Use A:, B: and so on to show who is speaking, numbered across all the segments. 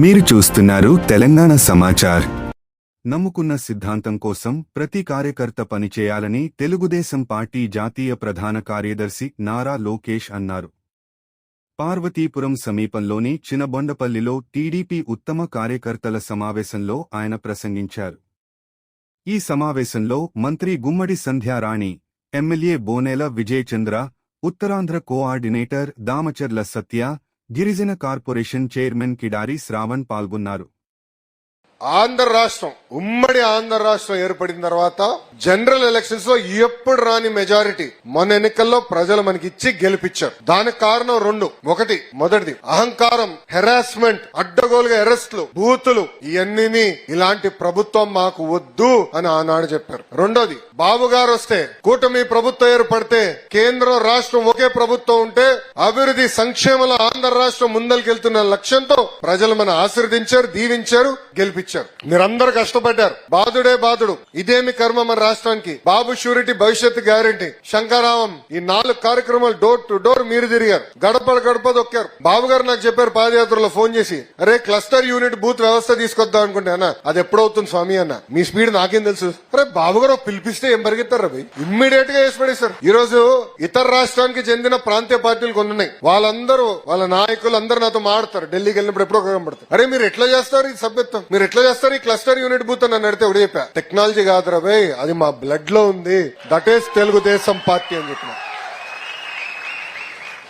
A: మీరు చూస్తున్నారు తెలంగాణ సమాచార్. నమ్ముకున్న సిద్ధాంతం కోసం ప్రతి కార్యకర్త పనిచేయాలని తెలుగుదేశం పార్టీ జాతీయ ప్రధాన కార్యదర్శి నారా లోకేష్ అన్నారు. పార్వతీపురం సమీపంలోని చినబొండపల్లిలో టీడీపీ ఉత్తమ కార్యకర్తల సమావేశంలో ఆయన ప్రసంగించారు. ఈ సమావేశంలో మంత్రి గుమ్మడి సంధ్యారాణి ఎమ్మెల్యే బోనేల విజయచంద్ర ఉత్తరాంధ్ర కోఆర్డినేటర్ దామచర్ల సత్య గిరిజన కార్పొరేషన్ చైర్మన్ కిడారి శ్రావణ్ పాల్గొన్నారు.
B: ఆంధ్ర రాష్ట్రం ఉమ్మడి ఆంధ్ర రాష్ట్రం ఏర్పడిన తర్వాత జనరల్ ఎలక్షన్స్లో ఎప్పుడు రాని మెజారిటీ మన ఎన్నికల్లో ప్రజలు మనకి ఇచ్చి గెలిపించారు. దానికి కారణం రెండు. ఒకటి మొదటిది అహంకారం హెరాస్మెంట్ అడ్డగోలుగా అరెస్ట్లు బూతులు ఇవన్నీ ఇలాంటి ప్రభుత్వం మాకు వద్దు అని ఆనాడు చెప్పారు. రెండోది బాబు గారు వస్తే కూటమి ప్రభుత్వం ఏర్పడితే కేంద్రం రాష్ట్రం ఒకే ప్రభుత్వం ఉంటే అభివృద్ధి సంక్షేమంలో ఆంధ్ర రాష్ట్రం ముందలకెళ్తున్న లక్ష్యంతో ప్రజలు మన ఆశీర్వదించారు దీవించారు గెలిపించారు. మీరందరూ కష్టపడ్డారు. బాధుడే బాధుడు. ఇదేమి కర్మ మన రాష్ట్రానికి? బాబు షూరిటీ భవిష్యత్తు గ్యారంటీ. శంకరావం. ఈ నాలుగు కార్యక్రమాలు డోర్ టు డోర్ మీరు తిరిగారు. గడప గడప దొక్కారు బాబు గారు నాకు చెప్పారు పాదయాత్రలో ఫోన్ చేసి అరే క్లస్టర్ యూనిట్ బూత్ వ్యవస్థ తీసుకొద్దాం అనుకుంటే అన్న అది ఎప్పుడవుతుంది స్వామి అన్న? మీ స్పీడ్ నాకేం తెలుసు? అరే బాబు గారు పిలిపిస్తే ఏం పరిగెత్తారు రవి ఇమ్మీడియట్గా వేసి పడేస్తారు ఈ రోజు ఇతర రాష్ట్రానికి చెందిన ప్రాంతీయ పార్టీలు కొన్ని ఉన్నాయి వాళ్ళందరూ వాళ్ళ నాయకులు అందరూ నాతో మాడతారు ఢిల్లీకి వెళ్ళినప్పుడు ఎప్పుడో కనబడతారు అరే మీరు ఎట్లా చేస్తారు ఈ సభ్యత్వం? మీరు ఎట్లా చేస్తారు? ఈ క్లస్టర్ యూనిట్ బూత్ అని నన్ను ఒకటి చెప్పా. టెక్నాలజీ కాదు రవి అది మా బ్లడ్లో ఉంది. దట్ ఈస్ తెలుగుదేశం పార్టీ అని చెప్పిన.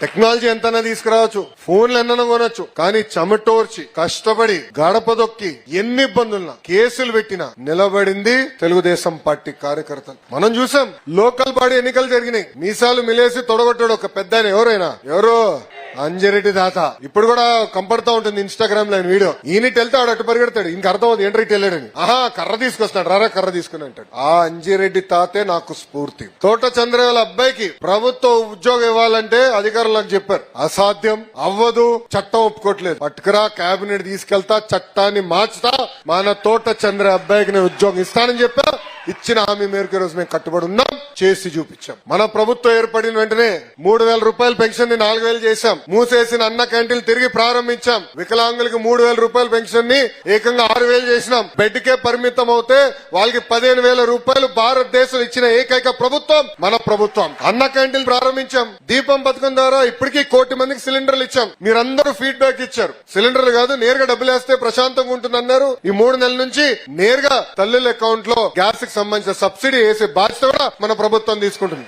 B: టెక్నాలజీ ఎంతైనా తీసుకురావచ్చు. ఫోన్లు ఎన్నైనా కొనొచ్చు. కానీ చెమటోర్చి కష్టపడి గడప దొక్కి ఎన్ని ఇబ్బందులున్నా కేసులు పెట్టినా నిలబడింది తెలుగుదేశం పార్టీ కార్యకర్తలు. మనం చూసాం లోకల్ బాడీ ఎన్నికలు జరిగినాయి. మీసాలు మిలేసి తొడగొట్టాడు ఒక పెద్ద ఎవరైనా? ఎవరో? అంజిరెడ్డి తాత. ఇప్పుడు కూడా కంపడతా ఉంటుంది ఇన్స్టాగ్రామ్లో వీడియో. ఈయన వెళ్తే ఆడు అటు పరిగెడతాడు. ఇంక అర్థం అవుతుంది ఏంటో వెళ్ళాడని ఆహా కర్ర తీసుకొస్తాడు రారా కర్ర తీసుకుని అంటాడు. ఆ అంజిరెడ్డి తాతే నాకు స్ఫూర్తి. తోట చంద్రవేల అబ్బాయికి ప్రభుత్వ ఉద్యోగం ఇవ్వాలంటే అధికారులు నాకు చెప్పారు. అసాధ్యం అవ్వదు చట్టం ఒప్పుకోవట్లేదు. పట్టుకురా కేబినెట్ తీసుకెళ్తా చట్టాన్ని మార్చుతా మన తోట చంద్ర అబ్బాయికి నేను ఉద్యోగం ఇస్తానని చెప్పా. ఇచ్చిన హామీ మేరకు ఈ రోజు మేము కట్టుబడి ఉన్నాం చేసి చూపించాం. మన ప్రభుత్వం ఏర్పడిన వెంటనే మూడు వేల రూపాయల పెన్షన్ని నాలుగు వేలు చేశాం. మూసేసిన అన్న క్యాంటీన్లు తిరిగి ప్రారంభించాం. వికలాంగులకి మూడు వేల రూపాయల పెన్షన్ని ఏకంగా ఆరు వేలు చేసినాం. బెడ్ కే పరిమితం అవుతే వాళ్ళకి పదిహేను వేల రూపాయలు భారతదేశం ఇచ్చిన ఏకైక ప్రభుత్వం మన ప్రభుత్వం. అన్న క్యాంటీన్ ప్రారంభించాం. దీపం పథకం ద్వారా ఇప్పటికీ కోటి మందికి సిలిండర్లు ఇచ్చాం. మీరందరూ ఫీడ్బ్యాక్ ఇచ్చారు. సిలిండర్లు కాదు నేరుగా డబ్బులు వేస్తే ప్రశాంతంగా ఉంటుందన్నారు. ఈ మూడు నెలల నుంచి నేరుగా తల్లుల అకౌంట్లో గ్యాస్ సంబంధించిన సబ్సిడీ వేసే బాధ్యత కూడా మన ప్రభుత్వం తీసుకుంటుంది.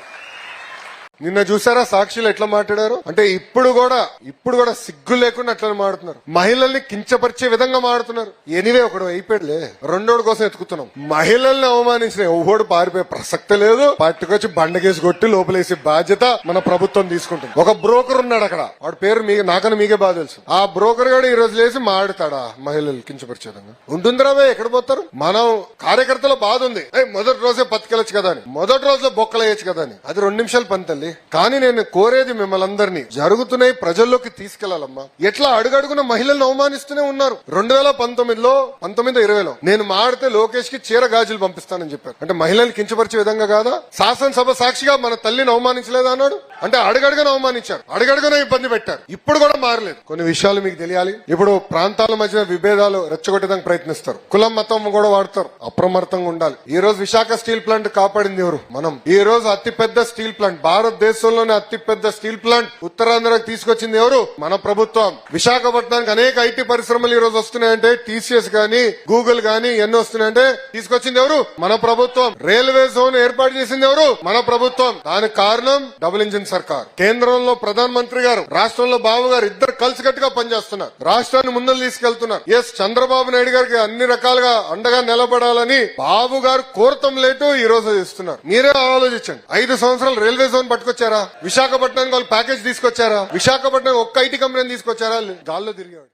B: నిన్న చూసారా సాక్షులు ఎట్లా మాట్లాడారు? అంటే ఇప్పుడు కూడా ఇప్పుడు కూడా సిగ్గు లేకుండా అట్లా మాడుతున్నారు. మహిళల్ని కించపరిచే విధంగా మాడుతున్నారు. ఎనివే ఒకడు అయిపోయాడులే. రెండోడు కోసం ఎత్తుకుతున్నాం. మహిళల్ని అవమానించిన ఎవడు పారిపోయే ప్రసక్తి లేదు. పట్టుకొచ్చి బండకేసి కొట్టి లోపలేసే బాధ్యత మన ప్రభుత్వం తీసుకుంటుంది. ఒక బ్రోకర్ ఉన్నాడు అక్కడ. వాడి పేరు మీ నాకని మీకే బాగా తెలుసు. ఆ బ్రోకర్ గాడు ఈ రోజు లేసి మాడతాడా మహిళలు కించపరిచే విధంగా? ఉంటుందిరా ఎక్కడ పోతారు? మనం కార్యకర్తల బాధ ఉంది. మొదటి రోజే బతికెళ్ళచ్చు కదా అని. మొదటి రోజులో బొక్కలు వేయచ్చు కదా అని. అది రెండు నిమిషాలు పని తల్లి. కానీ నేను కోరేది మిమ్మల్ని అందరినీ జరుగుతున్నాయి ప్రజల్లోకి తీసుకెళ్ళాలమ్మా. ఎట్లా అడుగడుగున మహిళలను అవమానిస్తూనే ఉన్నారు? రెండు వేల పంతొమ్మిదిలో పంతొమ్మిది ఇరవైలో నేను మాడితే లోకేష్కి చీర గాజులు పంపిస్తానని చెప్పారు. అంటే మహిళల్ని కించపరిచే విధంగా కాదా? శాసనసభ సాక్షిగా మన తల్లిని అవమానించలేదా అన్నాడు? అంటే అడుగడుగున అవమానించారు. అడుగడుగున ఇబ్బంది పెట్టారు. ఇప్పుడు కూడా మారలేదు. కొన్ని విషయాలు మీకు తెలియాలి. ఇప్పుడు ప్రాంతాల మధ్య విభేదాలు రెచ్చగొట్టడానికి ప్రయత్నిస్తారు. కులం మతం కూడా వాడతారు. అప్రమత్తంగా ఉండాలి. ఈ రోజు విశాఖ స్టీల్ ప్లాంట్ కాపాడింది ఎవరు? మనం. ఈ రోజు అతిపెద్ద స్టీల్ ప్లాంట్ భారత్ దేశంలోనే అతిపెద్ద స్టీల్ ప్లాంట్ ఉత్తరాంధ్రకు తీసుకొచ్చింది ఎవరు? మన ప్రభుత్వం. విశాఖపట్నానికి అనేక ఐటీ పరిశ్రమలు ఈ రోజు వస్తున్నాయంటే టీసీఎస్ గానీ గూగుల్ గానీ ఎన్ని వస్తున్నాయంటే తీసుకొచ్చింది ఎవరు? మన ప్రభుత్వం. రైల్వే జోన్ ఏర్పాటు చేసింది ఎవరు? మన ప్రభుత్వం. దానికి కారణం డబుల్ ఇంజిన్ సర్కార్. కేంద్రంలో ప్రధాన మంత్రి గారు రాష్ట్రంలో బాబు గారు ఇద్దరు కలిసికట్టుగా పనిచేస్తున్నారు. రాష్ట్రాన్ని ముందలు తీసుకెళ్తున్నారు. ఎస్ చంద్రబాబు నాయుడు గారికి అన్ని రకాలుగా అండగా నిలబడాలని బాబు గారు కోరతం లేటు ఈ రోజు ఇస్తున్నారు మీరే ఆలోచించండి. ఐదు సంవత్సరాలు రైల్వే జోన్ పట్టుకొచ్చారా? విశాఖపట్నం వాళ్ళు ప్యాకేజ్ తీసుకొచ్చారా? విశాఖపట్నం ఒక్క ఐటీ కంపెనీ తీసుకొచ్చారా? గాల్లో తిరిగాడు.